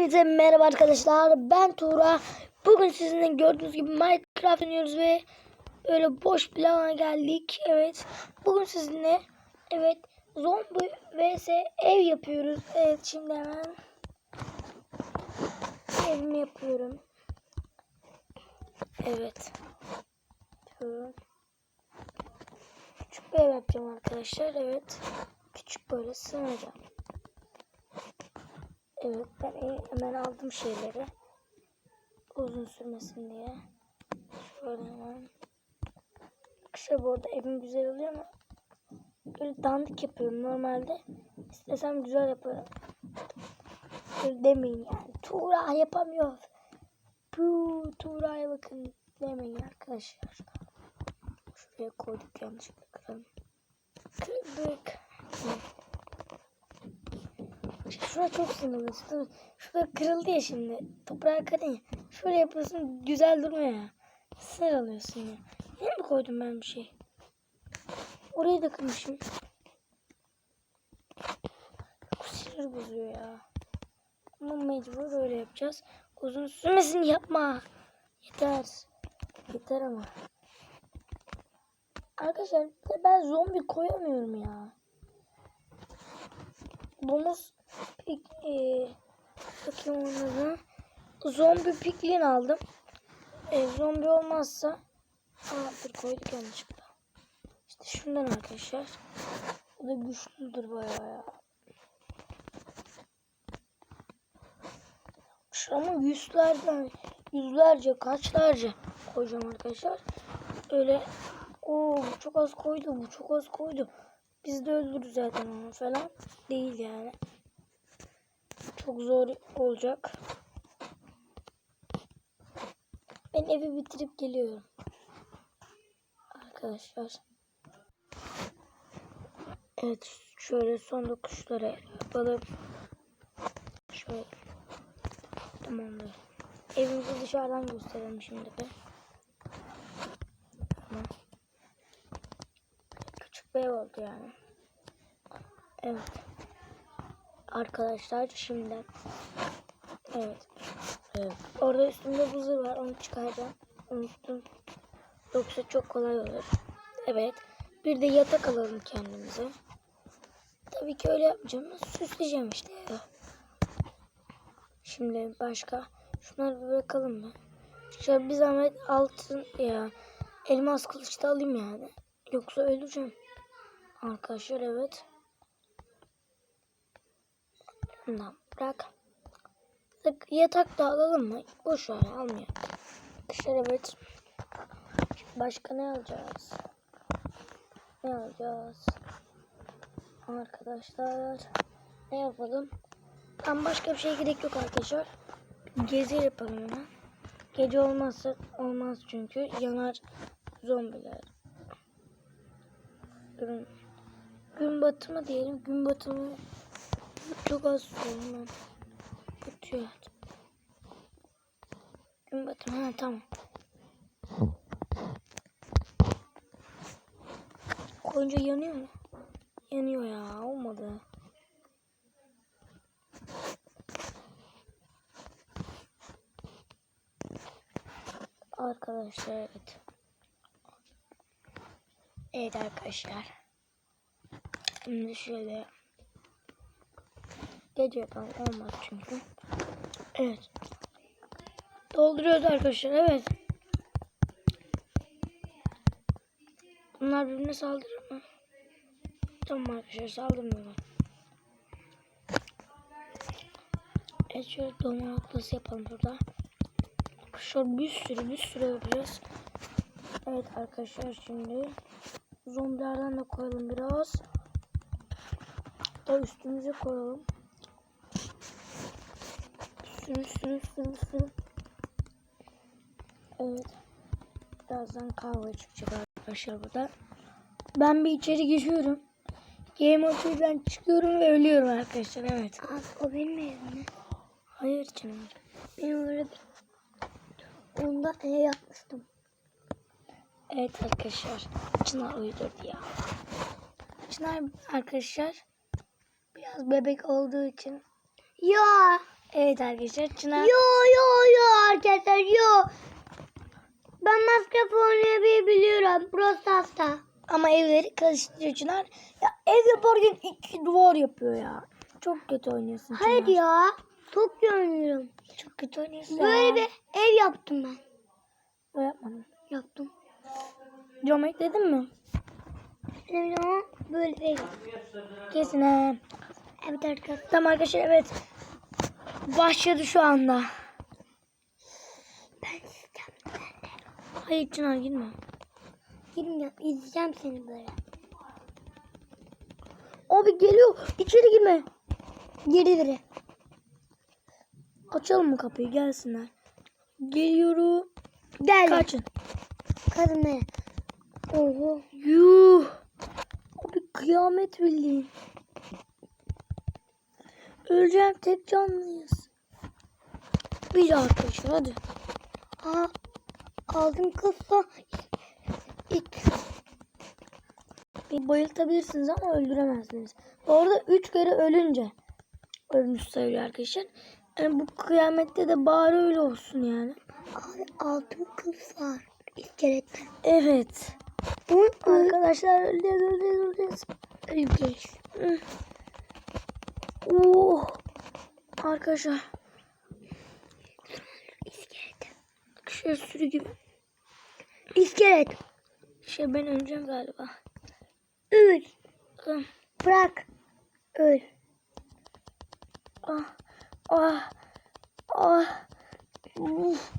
Hepinize merhaba arkadaşlar. Ben Tuğra. Bugün sizinle gördüğünüz gibi Minecraft oynuyoruz ve böyle boş bir alana geldik. Evet. Bugün sizinle evet zombi vs ev yapıyoruz. Evet şimdi hemen evimi yapıyorum. Evet. Küçük bir ev yapacağım arkadaşlar. Evet. Küçük böyle sığınacağım. Evet ben e- hemen aldım şeyleri. Uzun sürmesin diye. Şöyle hemen. Arkadaşlar bu arada evim güzel oluyor ama böyle dandik yapıyorum normalde. İstesem güzel yaparım. Öyle demeyin yani. Tuğra yapamıyor. Puh Tuğra'ya bakın demeyin arkadaşlar. Şuraya koyduk yanlışlıkla kıralım. Kırdık. Şurada çok sinirli. Şurada kırıldı ya şimdi. Toprağa kırın ya. Şöyle yapıyorsun güzel durmuyor ya. Sinir alıyorsun ya. Yine mi koydum ben bir şey? Orayı da kırmışım. Sinir bozuyor ya. Ama mecbur öyle yapacağız. Uzun sürmesin yapma. Yeter. Yeter ama. Arkadaşlar ben zombi koyamıyorum ya. Domuz pik, e, bakayım adına. Zombi piklin aldım. E, zombi olmazsa Aa, dur koyduk yanlışlıkla. İşte şundan arkadaşlar. Bu da güçlüdür bayağı ya. Ama yüzlerden, yüzlerce, kaçlarca koyacağım arkadaşlar. Öyle o çok az koydu, bu çok az koydu. Biz de öldürürüz zaten onu falan. Değil yani. Çok zor olacak. Ben evi bitirip geliyorum. Arkadaşlar. Evet şöyle son dokuşları yapalım. Şöyle. Tamamdır. Evimizi dışarıdan gösterelim şimdi de. Tamam. Küçük bir ev oldu yani. Evet. Arkadaşlar şimdi evet. evet. Orada üstümde buzur var. Onu çıkaracağım. Unuttum. Yoksa çok kolay olur. Evet. Bir de yatak alalım kendimize. Tabii ki öyle yapmayacağım. Süsleyeceğim işte ya. Şimdi başka. Şunları bırakalım mı? Şöyle bir zahmet altın ya. Elmas kılıç da alayım yani. Yoksa öleceğim. Arkadaşlar evet. Bundan bırak. Yatak da alalım mı? Boş ver almıyor. Arkadaşlar evet. Başka ne alacağız? Ne alacağız? Arkadaşlar ne yapalım? Tam başka bir şey gerek yok arkadaşlar. Gezi yapalım hemen. Gece olmazsa olmaz çünkü yanar zombiler. Gün, gün batımı diyelim. Gün batımı çok az hemen. Batıyor. Gün batımı ha tamam. Koyunca yanıyor mu? Yanıyor ya olmadı. Arkadaşlar evet. Evet arkadaşlar. Şimdi şöyle gece yapalım olmaz çünkü. Evet. Dolduruyoruz arkadaşlar evet. Bunlar birbirine saldırır mı? Tamam arkadaşlar saldırmıyorlar. Evet şöyle domuz noktası yapalım burada. Arkadaşlar bir sürü bir sürü yapacağız. Evet arkadaşlar şimdi zombilerden de koyalım biraz. Da üstümüze koyalım. Sürü sürü sürü sürü. Evet. Birazdan kahve çıkacak arkadaşlar burada. Ben bir içeri geçiyorum. Game ben çıkıyorum ve ölüyorum arkadaşlar. Evet. Abi o benim evim? Hayır canım. Benim öyle bir... Onda ev yapmıştım. Evet arkadaşlar. Çınar uydurdu ya. Çınar arkadaşlar biraz bebek olduğu için Ya Evet arkadaşlar Çınar. Yo yo yo arkadaşlar yo. Ben Minecraft oynayabiliyorum. Brawl Stars'ta. Ama evleri karıştırıyor Çınar. Ya ev yaparken iki duvar yapıyor ya. Çok kötü oynuyorsun Çınar. Hayır ya. Çok iyi oynuyorum. Çok kötü oynuyorsun Böyle ya. bir ev yaptım ben. Öyle yapmadım. Yaptım. Cam ekledin mi? Evet ama böyle bir ev. Kesin he. Evet arkadaşlar. Tamam arkadaşlar evet. Başladı şu anda. Ben sistem. Hayır Çınar girme. Girmeyeceğim. İzleyeceğim seni böyle. Abi geliyor. İçeri girme. Geri geri. Açalım mı kapıyı gelsinler. Geliyorum. Gel. Kaçın. Kadınlara. Oho. Yuh. Abi kıyamet bildiğin. Öleceğim tek canlıyız. Bir daha arkadaşlar hadi. Aa, aldım kızsa. İlk. Bir bayıltabilirsiniz ama öldüremezsiniz. Orada üç kere ölünce ölmüş sayılıyor arkadaşlar. Yani bu kıyamette de bari öyle olsun yani. Abi aldım kız var. İskeletten. Evet. Bu Arkadaşlar öleceğiz öleceğiz öleceğiz. öleceğiz. Oh. Arkadaşlar. İskelet. Şey sürü gibi. İskelet. Şey ben öleceğim galiba. Öl. Bırak. Öl. Ah. Ah. Ah. Uf.